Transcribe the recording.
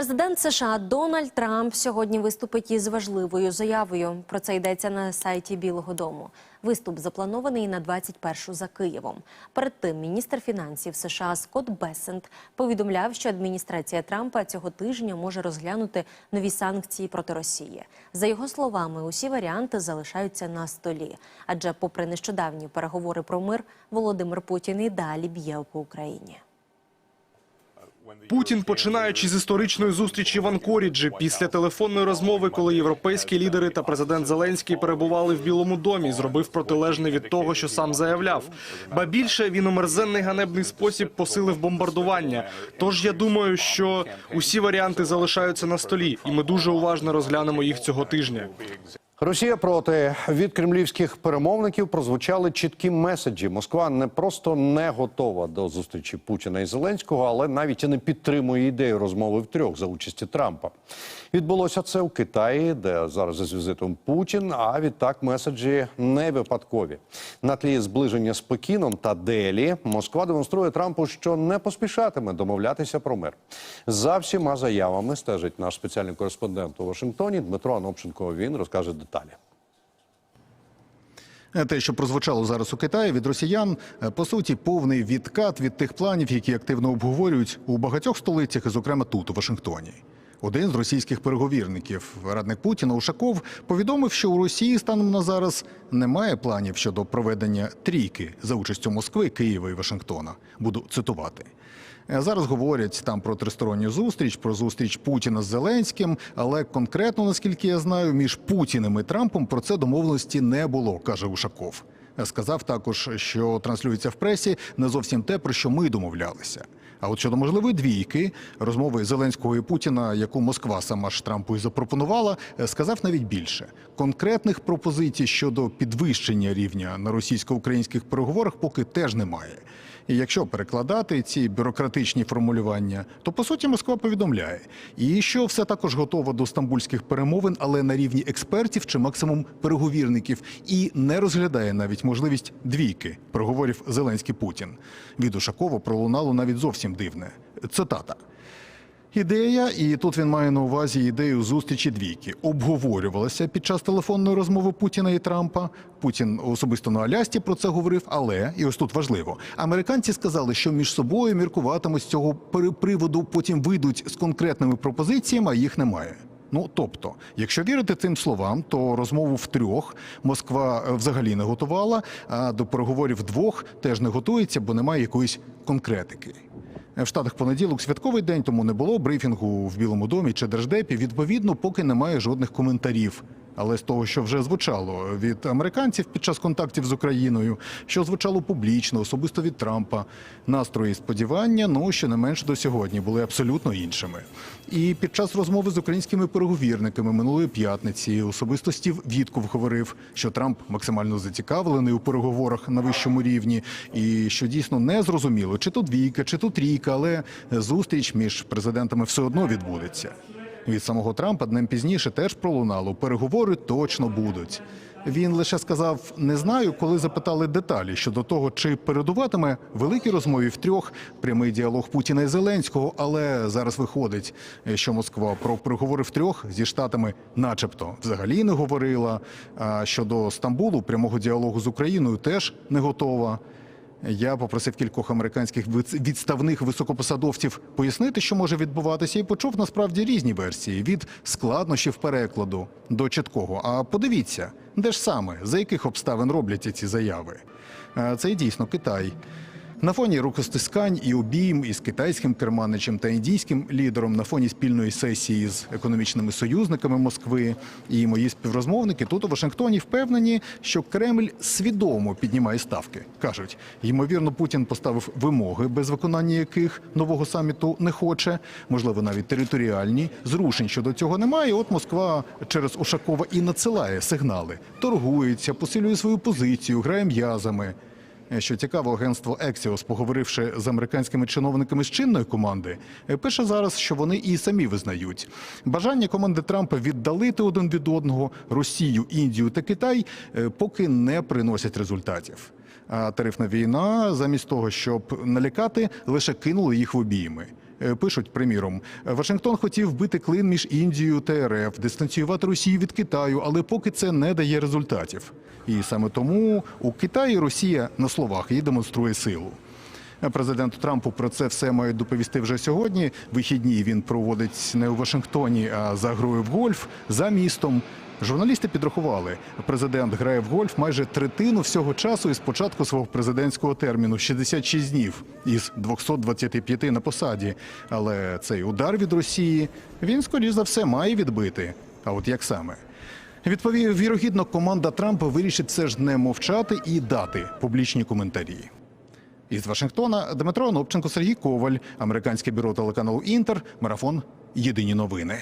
Президент США Дональд Трамп сьогодні виступить із важливою заявою. Про це йдеться на сайті Білого Дому. Виступ запланований на 21-шу за Києвом. Перед тим міністр фінансів США Скотт Бессент повідомляв, що адміністрація Трампа цього тижня може розглянути нові санкції проти Росії. За його словами, усі варіанти залишаються на столі. Адже, попри нещодавні переговори про мир, Володимир Путін і далі б'є по Україні. Путін, починаючи з історичної зустрічі в Анкоріджі, після телефонної розмови, коли європейські лідери та президент Зеленський перебували в Білому домі, зробив протилежне від того, що сам заявляв. Ба більше він у мерзенний ганебний спосіб посилив бомбардування. Тож я думаю, що усі варіанти залишаються на столі, і ми дуже уважно розглянемо їх цього тижня. Росія проти від кремлівських перемовників прозвучали чіткі меседжі. Москва не просто не готова до зустрічі Путіна і Зеленського, але навіть і не підтримує ідею розмови втрьох за участі Трампа. Відбулося це у Китаї, де зараз із візитом Путін. А відтак меседжі не випадкові. На тлі зближення з Пекіном та Делі Москва демонструє Трампу, що не поспішатиме домовлятися про мир. За всіма заявами стежить наш спеціальний кореспондент у Вашингтоні Дмитро Анопченко. Він розкаже деталі. Те, що прозвучало зараз у Китаї від росіян, е, по суті, повний відкат від тих планів, які активно обговорюють у багатьох столицях, і зокрема тут, у Вашингтоні. Один з російських переговірників, радник Путіна Ушаков, повідомив, що у Росії станом на зараз немає планів щодо проведення трійки за участю Москви, Києва і Вашингтона. Буду цитувати. Е, Зараз говорять там про тристоронню зустріч, про зустріч Путіна з Зеленським, але конкретно, наскільки я знаю, між Путіним і Трампом про це домовленості не було, каже Ушаков. Сказав також, що транслюється в пресі не зовсім те, про що ми домовлялися. А от щодо можливої двійки, розмови Зеленського і Путіна, яку Москва сама ж Трампу і запропонувала, е, сказав навіть більше конкретних пропозицій щодо підвищення рівня на російсько-українських переговорах поки теж немає. І якщо перекладати ці бюрократичні формулювання, то по суті Москва повідомляє, і що все також готово до стамбульських перемовин, але на рівні експертів чи максимум переговірників, і не розглядає навіть можливість двійки переговорів Зеленський Путін. Від Ушакова пролунало навіть зовсім дивне цитата. Ідея, і тут він має на увазі ідею зустрічі двійки, обговорювалася під час телефонної розмови Путіна і Трампа. Путін особисто на Алясці про це говорив, але і ось тут важливо. Американці сказали, що між собою міркуватимуть з цього приводу, потім вийдуть з конкретними пропозиціями, а їх немає. Ну тобто, якщо вірити цим словам, то розмову втрьох Москва е, взагалі не готувала, а до переговорів вдвох теж не готується, бо немає якоїсь конкретики. В Штатах понеділок святковий день, тому не було брифінгу в Білому домі чи Держдепі. Відповідно, поки немає жодних коментарів. Але з того, що вже звучало від американців під час контактів з Україною, що звучало публічно, особисто від Трампа, настрої сподівання, ну що не менш до сьогодні були абсолютно іншими. І під час розмови з українськими переговірниками минулої п'ятниці особисто Стів Вітков говорив, що Трамп максимально зацікавлений у переговорах на вищому рівні, і що дійсно не зрозуміло, чи то двійка, чи то трійка, але зустріч між президентами все одно відбудеться. Від самого Трампа днем пізніше теж пролунало. Переговори точно будуть. Він лише сказав: не знаю, коли запитали деталі щодо того, чи передуватиме великій розмові втрьох прямий діалог Путіна і Зеленського. Але зараз виходить, що Москва про переговори втрьох зі штатами, начебто, взагалі не говорила. А щодо Стамбулу, прямого діалогу з Україною теж не готова. Я попросив кількох американських відставних високопосадовців пояснити, що може відбуватися, і почув насправді різні версії від складнощів перекладу до чіткого. А подивіться, де ж саме за яких обставин робляться ці заяви? Е, Це і дійсно Китай. На фоні рукостискань і обійм із китайським керманичем та індійським лідером на фоні спільної сесії з економічними союзниками Москви. І мої співрозмовники тут у Вашингтоні впевнені, що Кремль свідомо піднімає ставки. кажуть, ймовірно, Путін поставив вимоги, без виконання яких нового саміту не хоче, можливо, навіть територіальні. Зрушень щодо цього немає. От Москва через Ушакова і надсилає сигнали, торгується, посилює свою позицію, грає м'язами. Що цікаво, агентство Ексіос, поговоривши з американськими чиновниками з чинної команди, е, пише зараз, що вони і самі визнають бажання команди Трампа віддалити один від одного Росію, Індію та Китай, е, поки не приносять результатів. А тарифна війна, замість того, щоб налякати, лише кинули їх в обійми. Е, Пишуть, приміром, Вашингтон хотів вбити клин між Індією та РФ, дистанціювати Росію від Китаю, але поки це не дає результатів. І саме тому у Китаї Росія на словах її демонструє силу. Президенту Трампу про це все мають доповісти вже сьогодні. Вихідні він проводить не у Вашингтоні, а за грою в гольф за містом. Журналісти підрахували, президент грає в гольф майже третину всього часу із початку свого президентського терміну 66 днів із 225 на посаді. Але цей удар від Росії він скоріш за все має відбити. А от як саме? Відповів вірогідно, команда Трампа вирішить все ж не мовчати і дати публічні коментарі. Із Вашингтона Дмитро Онопченко, Сергій Коваль, американське бюро телеканалу Інтер, марафон Єдині новини.